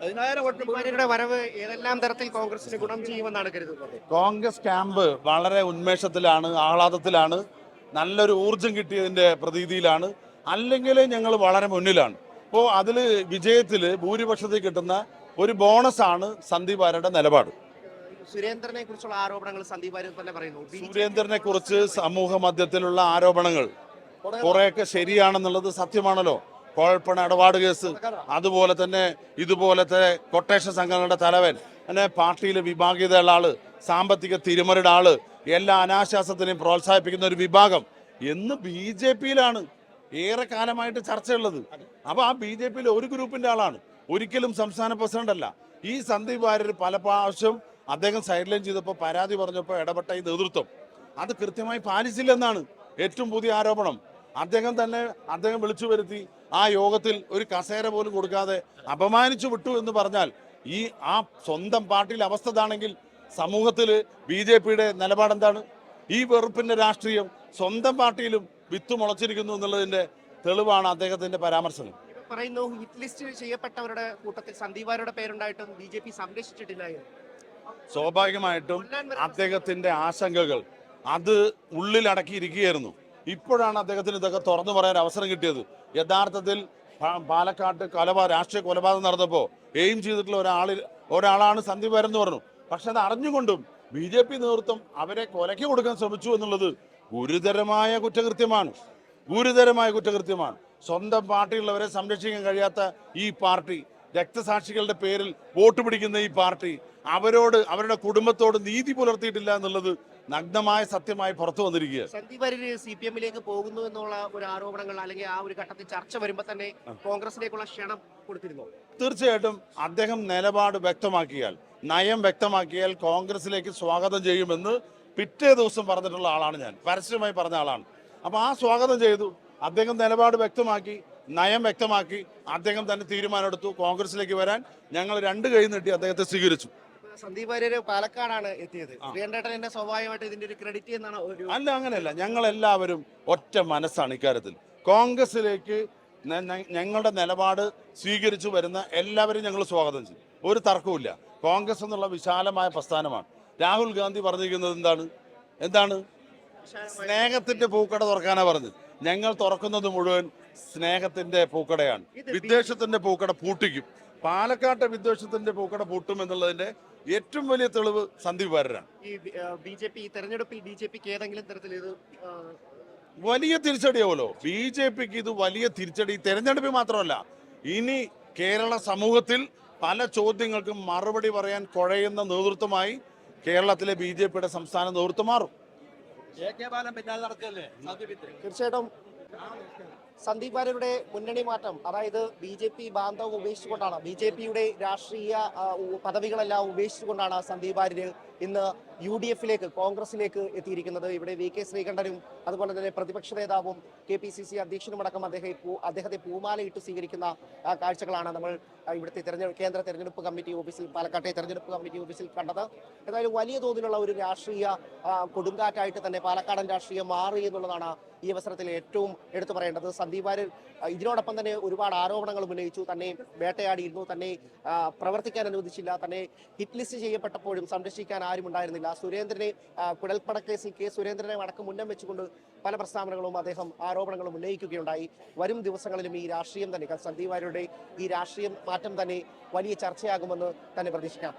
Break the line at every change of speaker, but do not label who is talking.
പതിനായിരം വരവ് ഏതെല്ലാം തരത്തിൽ കോൺഗ്രസിന് ഗുണം ചെയ്യുമെന്നാണ് കരുതുന്നത്?
കോൺഗ്രസ് ക്യാമ്പ് വളരെ ഉന്മേഷത്തിലാണ് ആഹ്ലാദത്തിലാണ് നല്ലൊരു ഊർജം കിട്ടിയതിന്റെ പ്രതീതിയിലാണ് അല്ലെങ്കിൽ ഞങ്ങൾ വളരെ മുന്നിലാണ്. അപ്പോൾ അതിൽ വിജയത്തിൽ ഭൂരിപക്ഷത്തിൽ കിട്ടുന്ന ഒരു ബോണസാണ് സന്ദീപ് ആരുടെ നിലപാട്.
സുരേന്ദ്രനെ കുറിച്ചുള്ള ആരോപണങ്ങൾ സന്ദീപ് തന്നെ പറയുന്നു.
സുരേന്ദ്രനെ കുറിച്ച് സമൂഹ മധ്യത്തിലുള്ള ആരോപണങ്ങൾ കുറെയൊക്കെ ശരിയാണെന്നുള്ളത് സത്യമാണല്ലോ. കോഴപ്പണ ഇടപാട് കേസ്. അതുപോലെ തന്നെ ഇതുപോലത്തെ കൊട്ടേഷൻ സംഘങ്ങളുടെ തലവൻ അങ്ങനെ പാർട്ടിയിലെ വിഭാഗീയതയുള്ള ആൾ സാമ്പത്തിക തിരുമരുടെ ആൾ എല്ലാ അനാശാസത്തിനെയും പ്രോത്സാഹിപ്പിക്കുന്ന ഒരു വിഭാഗം. എന്ന് ബി ജെ പിയിലാണ് ഏറെ കാലമായിട്ട് ചർച്ചയുള്ളത്. അപ്പൊ ആ ബി ജെ പിയിലെ ഒരു ഗ്രൂപ്പിന്റെ ആളാണ്. ഒരിക്കലും സംസ്ഥാന പ്രസിഡന്റ് അല്ല. ഈ സന്ദീപ് വാര്യർ പല പ്രാവശ്യം അദ്ദേഹം സൈഡ് ലൈൻ ചെയ്തപ്പോൾ പരാതി പറഞ്ഞപ്പോൾ ഇടപെട്ട ഈ നേതൃത്വം. അത് കൃത്യമായി പാലിച്ചില്ലെന്നാണ് ഏറ്റവും പുതിയ ആരോപണം. അദ്ദേഹം തന്നെ അദ്ദേഹം വിളിച്ചു വരുത്തി. ആ യോഗത്തിൽ ഒരു കസേര പോലും കൊടുക്കാതെ അപമാനിച്ചു വിട്ടു എന്ന് പറഞ്ഞാൽ ഈ ആ സ്വന്തം പാർട്ടിയിലെ അവസ്ഥ ഇതാണെങ്കിൽ സമൂഹത്തിൽ ബി ജെ പിയുടെ നിലപാടെന്താണ് ഈ വെറുപ്പിന്റെ രാഷ്ട്രീയം സ്വന്തം പാർട്ടിയിലും വിത്ത് മുളച്ചിരിക്കുന്നു എന്നുള്ളതിന്റെ തെളിവാണ് അദ്ദേഹത്തിന്റെ
പരാമർശം പറയുന്നു ഹിറ്റ് ലിസ്റ്റ് ചെയ്യപ്പെട്ടവരുടെ കൂട്ടത്തിൽ സന്ദീപാരുടെ പേരുണ്ടായിട്ടും ബി ജെ പി സംരക്ഷിച്ചിട്ടില്ല
സ്വാഭാവികമായിട്ടും അദ്ദേഹത്തിന്റെ ആശങ്കകൾ അത് ഉള്ളിലടക്കിയിരിക്കുകയായിരുന്നു. ഇപ്പോഴാണ് അദ്ദേഹത്തിന് ഇതൊക്കെ തുറന്നു പറയാൻ അവസരം കിട്ടിയത്. യഥാർത്ഥത്തിൽ പാലക്കാട് പാലക്കാട്ട് കൊലപാതകം രാഷ്ട്രീയ കൊലപാതകം നടന്നപ്പോൾ എയിം ചെയ്തിട്ടുള്ള ഒരാളിൽ ഒരാളാണ് സന്ദീപ് വരെന്ന് പറഞ്ഞു. പക്ഷെ അത് അറിഞ്ഞുകൊണ്ടും ബി ജെ പി നേതൃത്വം അവരെ കൊലയ്ക്ക് കൊടുക്കാൻ ശ്രമിച്ചു എന്നുള്ളത് ഗുരുതരമായ കുറ്റകൃത്യമാണ്. ഗുരുതരമായ കുറ്റകൃത്യമാണ്. സ്വന്തം പാർട്ടിയുള്ളവരെ സംരക്ഷിക്കാൻ കഴിയാത്ത ഈ പാർട്ടി രക്തസാക്ഷികളുടെ പേരിൽ വോട്ട് പിടിക്കുന്ന ഈ പാർട്ടി അവരോട് അവരുടെ കുടുംബത്തോട് നീതി പുലർത്തിയിട്ടില്ല എന്നുള്ളത് നഗ്നമായ സത്യമായി പുറത്തു വന്നിരിക്കുക
സന്ദീപ് വാര്യർ സി പി എമ്മിലേക്ക് പോകുന്നു എന്നുള്ള ഒരു ആരോപണങ്ങൾ അല്ലെങ്കിൽ ആ ഒരു ഘട്ടത്തിൽ ചർച്ച വരുമ്പോൾ തന്നെ കോൺഗ്രസിലേക്കുള്ള ക്ഷണം കൊടുത്തിരുന്നു.
തീർച്ചയായിട്ടും അദ്ദേഹം നിലപാട് വ്യക്തമാക്കിയാൽ നയം വ്യക്തമാക്കിയാൽ കോൺഗ്രസിലേക്ക് സ്വാഗതം ചെയ്യുമെന്ന് പിറ്റേ ദിവസം പറഞ്ഞിട്ടുള്ള ആളാണ് ഞാൻ. പരസ്യമായി പറഞ്ഞ ആളാണ്. അപ്പൊ ആ സ്വാഗതം ചെയ്തു. അദ്ദേഹം നിലപാട് വ്യക്തമാക്കി നയം വ്യക്തമാക്കി. അദ്ദേഹം തന്നെ തീരുമാനമെടുത്തു. കോൺഗ്രസിലേക്ക് വരാൻ ഞങ്ങൾ രണ്ട് കൈ നീട്ടി അദ്ദേഹത്തെ സ്വീകരിച്ചു.
സന്ദീപ് വാര്യർ പാലക്കാടാണ് എത്തിയത്. പ്രിയണ്ടേട്ടൻ എന്നെ സ്വാഭാവികമായിട്ട് ഇതിന്റെ ഒരു ക്രെഡിറ്റ് എന്നാണ് ഒരു
അല്ല അങ്ങനെയല്ല. ഞങ്ങൾ എല്ലാവരും ഒറ്റ മനസ്സാണ് ഇക്കാര്യത്തിൽ. കോൺഗ്രസിലേക്ക് ഞങ്ങളുടെ നിലപാട് സ്വീകരിച്ചു വരുന്ന എല്ലാവരും ഞങ്ങൾ സ്വാഗതം ചെയ്യും. ഒരു തർക്കവുമില്ല. കോൺഗ്രസ് എന്നുള്ള വിശാലമായ പ്രസ്ഥാനമാണ്. രാഹുൽ ഗാന്ധി പറഞ്ഞിരിക്കുന്നത് എന്താണ്? എന്താണ്? സ്നേഹത്തിന്റെ പൂക്കട തുറക്കാനാ പറഞ്ഞത്. ഞങ്ങൾ തുറക്കുന്നത് മുഴുവൻ സ്നേഹത്തിന്റെ പൂക്കടയാണ്. വിദ്വേഷത്തിന്റെ പൂക്കട പൂട്ടിക്കും. പാലക്കാട്ടെ വിദ്വേഷത്തിന്റെ പൂക്കട പൂട്ടും എന്നുള്ളതിന്റെ ഏറ്റവും വലിയ തെളിവ് സന്ദീപ് വാര്യരാണ്.
ഈ ബി ജെ പി തെരഞ്ഞെടുപ്പിൽ ബി ജെ പിക്ക് ഏതെങ്കിലും തരത്തിൽ ഇത്
വലിയ തിരിച്ചടിയാവുമല്ലോ ബി ജെ പിക്ക് ഇത് വലിയ തിരിച്ചടി. തെരഞ്ഞെടുപ്പിൽ മാത്രമല്ല ഇനി കേരള സമൂഹത്തിൽ പല ചോദ്യങ്ങൾക്കും മറുപടി പറയാൻ കുഴയുന്ന നേതൃത്വമായി കേരളത്തിലെ ബി ജെ പിയുടെ സംസ്ഥാന നേതൃത്വം മാറും.
തീർച്ചയായിട്ടും സന്ദീപ് വാര്യരുടെ മുന്നണി മാറ്റം അതായത് ബി ജെ പി ബാന്ധവം ഉപേക്ഷിച്ചുകൊണ്ടാണ് ബി ജെ പിയുടെ രാഷ്ട്രീയ പദവികളെല്ലാം ഉപേക്ഷിച്ചുകൊണ്ടാണ് സന്ദീപ് വാര്യർ ഇന്ന് യു ഡി എഫിലേക്ക് കോൺഗ്രസിലേക്ക് എത്തിയിരിക്കുന്നത് ഇവിടെ വി കെ ശ്രീകണ്ഠനും അതുപോലെ തന്നെ പ്രതിപക്ഷ നേതാവും കെ പി സി സി അധ്യക്ഷനുമടക്കം അദ്ദേഹം അദ്ദേഹത്തെ പൂമാലയിട്ട് സ്വീകരിക്കുന്ന കാഴ്ചകളാണ് നമ്മൾ ഇവിടുത്തെ തെരഞ്ഞെടുപ്പ് കേന്ദ്ര തെരഞ്ഞെടുപ്പ് കമ്മിറ്റി ഓഫീസിൽ പാലക്കാട്ടെ തെരഞ്ഞെടുപ്പ് കമ്മിറ്റി ഓഫീസിൽ കണ്ടത്. ഏതായാലും വലിയ തോതിലുള്ള ഒരു രാഷ്ട്രീയ കൊടുങ്കാറ്റായിട്ട് തന്നെ പാലക്കാടൻ രാഷ്ട്രീയം മാറി എന്നുള്ളതാണ് ഈ അവസരത്തിൽ ഏറ്റവും എടുത്തു പറയേണ്ടത്. സന്ദീപ് വാര്യർ ഇതിനോടൊപ്പം തന്നെ ഒരുപാട് ആരോപണങ്ങൾ ഉന്നയിച്ചു. തന്നെ വേട്ടയാടിയിരുന്നു. തന്നെ പ്രവർത്തിക്കാൻ അനുവദിച്ചില്ല. തന്നെ ഹിറ്റ് ലിസ്റ്റ് ചെയ്യപ്പെട്ടപ്പോഴും സംരക്ഷിക്കാൻ ആരും ഉണ്ടായിരുന്നില്ല ആ, കുഴൽപ്പണ കേസിൽ കെ സുരേന്ദ്രനെ അടക്കം മുന്നം വെച്ചുകൊണ്ട് പല പ്രസ്താവനകളും അദ്ദേഹം ആരോപണങ്ങളും ഉന്നയിക്കുകയുണ്ടായി. വരും ദിവസങ്ങളിലും ഈ രാഷ്ട്രീയം തന്നെ സന്ദീപ് വാര്യരുടെ ഈ രാഷ്ട്രീയം മാറ്റം തന്നെ വലിയ ചർച്ചയാകുമെന്ന് തന്നെ പ്രതീക്ഷിക്കാം.